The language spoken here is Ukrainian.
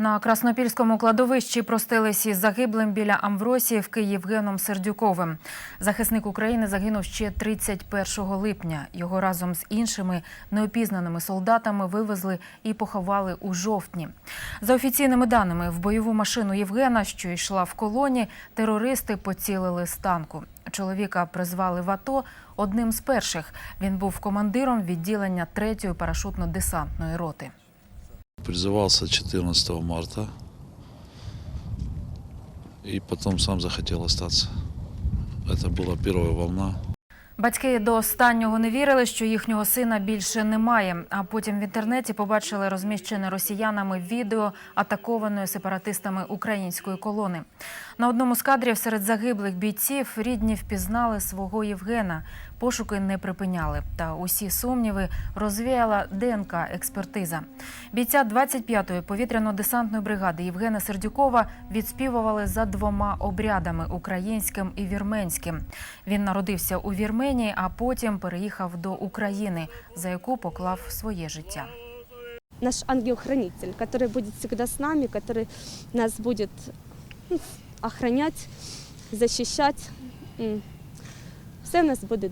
На Краснопільському кладовищі простились із загиблим біля Амвросіївки Євгеном Сердюковим. Захисник України загинув ще 31 липня. Його разом з іншими неопізнаними солдатами вивезли і поховали у жовтні. За офіційними даними, в бойову машину Євгена, що йшла в колоні, терористи поцілили з танку. Чоловіка призвали в АТО одним з перших. Він був командиром відділення 3-ї парашутно-десантної роти Призывался 14 марта и потом сам захотел остаться. Это была первая волна. Батьки до останнього не вірили, що їхнього сина більше немає. А потім в інтернеті побачили розміщене росіянами відео атакованої сепаратистами української колони. На одному з кадрів серед загиблих бійців рідні впізнали свого Євгена. Пошуки не припиняли. Та усі сумніви розвіяла ДНК експертиза. Бійця 25-ї повітряно-десантної бригади Євгена Сердюкова відспівували за двома обрядами українським і вірменським. Він народився у Вірменії, а потім переїхав до України, за яку поклав своє життя. наш ангел-хранитель, который будет всегда с нами, который нас будет ну, охранять, защищать. М. Все в нас буде